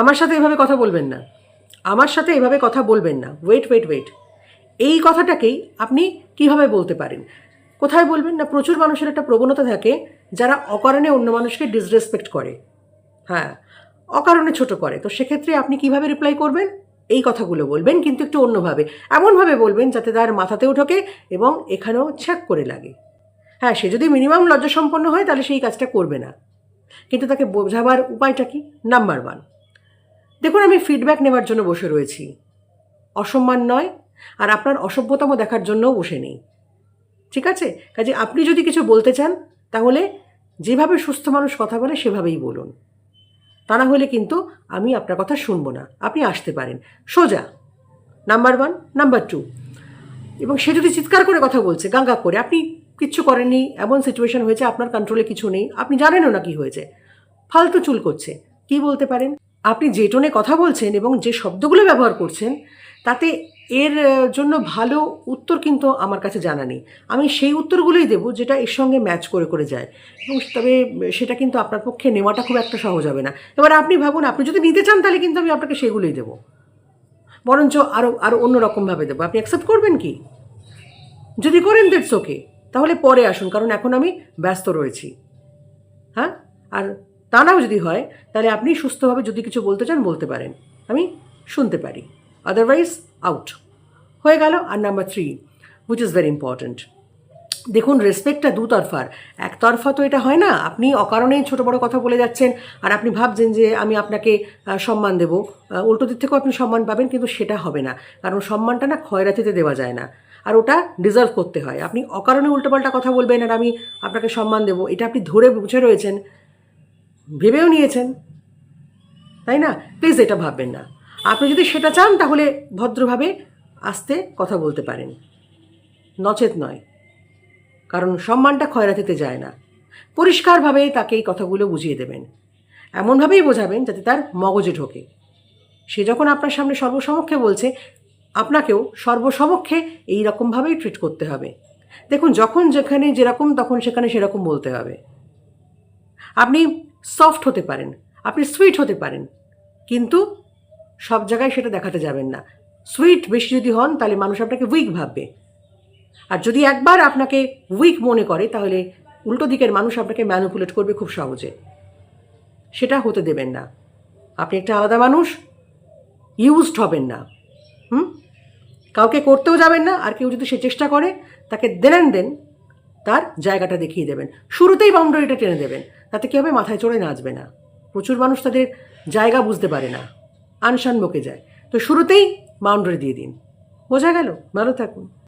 আমার সাথে এভাবে কথা বলবেন না। আমার সাথে এভাবে কথা বলবেন না। ওয়েট ওয়েট ওয়েট এই কথাটাকেই আপনি কীভাবে বলতে পারেন? কোথায় বলবেন না? প্রচুর মানুষের একটা প্রবণতা থাকে যারা অকারণে অন্য মানুষকে ডিসরেসপেক্ট করে। হ্যাঁ অকারণে ছোট করে। তো সেক্ষেত্রে আপনি কীভাবে রিপ্লাই করবেন? এই কথাগুলো বলবেন, কিন্তু একটু অন্যভাবে। এমনভাবে বলবেন যাতে তার মাথাতেও ঢোকে এবং এখানেও ছ্যাক করে লাগে। হ্যাঁ সে যদি মিনিমাম লজ্জাসম্পন্ন হয়, তাহলে সেই কাজটা করবে না। কিন্তু তাকে বোঝাবার উপায়টা কি? নাম্বার ওয়ান দেখুন, আমি ফিডব্যাক নেওয়ার জন্য বসে রয়েছি। অসম্মান নয়, আর আপনার অসভ্যতম দেখার জন্যও বসে নেই। ঠিক আছে? কাজে আপনি যদি কিছু বলতে চান, তাহলে যেভাবে সুস্থ মানুষ কথা বলে, সেভাবেই বলুন। তা না হলে কিন্তু আমি আপনার কথা শুনব না। আপনি আসতে পারেন। সোজা। নাম্বার ওয়ান নাম্বার টু এবং সে যদি চিৎকার করে কথা বলছে, গাঙ্গা করে, আপনি কিচ্ছু করেননি, এমন সিচুয়েশন হয়েছে, আপনার কন্ট্রোলে কিছু নেই। আপনি জানেনও না কি হয়েছে। ফালতু চুল করছে। কি বলতে পারেন? আপনি যে টোনে কথা বলছেন এবং যে শব্দগুলো ব্যবহার করছেন, তাতে এর জন্য ভালো উত্তর কিন্তু আমার কাছে জানা নেই। আমি সেই উত্তরগুলোই দেবো যেটা এর সঙ্গে ম্যাচ করে করে যায়। এবং তবে সেটা কিন্তু আপনার পক্ষে নেওয়াটা খুব একটা সহজ হবে না। এবার আপনি ভাবুন, আপনি যদি নিতে চান, তাহলে কিন্তু আমি আপনাকে সেগুলোই দেবো। বরঞ্চ আরও আরও অন্যরকমভাবে দেবো। আপনি অ্যাকসেপ্ট করবেন কি? যদি করেন দ্যাটস ওকে তাহলে পরে আসুন, কারণ এখন আমি ব্যস্ত রয়েছি। হ্যাঁ? আর তা নাও যদি হয়, তাহলে আপনি সুস্থভাবে যদি কিছু বলতে চান, বলতে পারেন। আমি শুনতে পারি। আদারওয়াইজ আউট হয়ে গেল আর number three which is very important দেখুন রেসপেক্টটা দুতরফার। একতরফা তো এটা হয় না, আপনি অকারণেই ছোটো বড় কথা বলে যাচ্ছেন আর আপনি ভাবছেন যে আমি আপনাকে সম্মান দেবো। উল্টো দিক থেকেও আপনি সম্মান পাবেন, কিন্তু সেটা হবে না। কারণ সম্মানটা না খয়রাতিতে দেওয়া যায় না। আর ওটা ডিজার্ভ করতে হয়। আপনি অকারণে উল্টোপাল্টা কথা বলবেন আর আমি আপনাকে সম্মান দেবো। এটা আপনি ধরে বুঝে রয়েছেন। ভেবেও নিয়েছেন। তাই না? প্লিজ এটা ভাববেন না। আপনি যদি সেটা চান, তাহলে ভদ্রভাবে আস্তে কথা বলতে পারেন। নচেত নয়। কারণ সম্মানটা ক্ষয়রাতিতে যায় না। পরিষ্কারভাবে তাকে এই কথাগুলো বুঝিয়ে দেবেন। এমনভাবেই বোঝাবেন যাতে তার মগজে ঢোকে। সে যখন আপনার সামনে সর্বসমক্ষে বলছে, আপনাকেও সর্বসমক্ষে এই রকমভাবেই ট্রিট করতে হবে। দেখুন, যখন যেখানে যেরকম, তখন সেখানে সেরকম বলতে হবে। আপনি সফট হতে পারেন, আপনি সুইট হতে পারেন, কিন্তু সব জায়গায় সেটা দেখাতে যাবেন না। সুইট বেশি যদি হন, তাহলে মানুষ আপনাকে উইক ভাববে। আর যদি একবার আপনাকে উইক মনে করে, তাহলে উল্টো দিকের মানুষ আপনাকে ম্যানুপুলেট করবে খুব সহজে। সেটা হতে দেবেন না। আপনি একটা আলাদা মানুষ ইউজড হবেন না। হুম? কাউকে করতেও যাবেন না, আর কেউ যদি সে চেষ্টা করে, তাকে দেন দেন তার জায়গাটা দেখিয়ে দেবেন। শুরুতেই বাউন্ডারিটা টেনে দেবেন, তাতে কী হবে? মাথায় চড়ে নাচবে না। প্রচুর মানুষ তাদের জায়গা বুঝতে পারে না। আনসান বকে যায়। তো শুরুতেই বাউন্ডারি দিয়ে দিন। বোঝা গেল? ভালো থাকুন।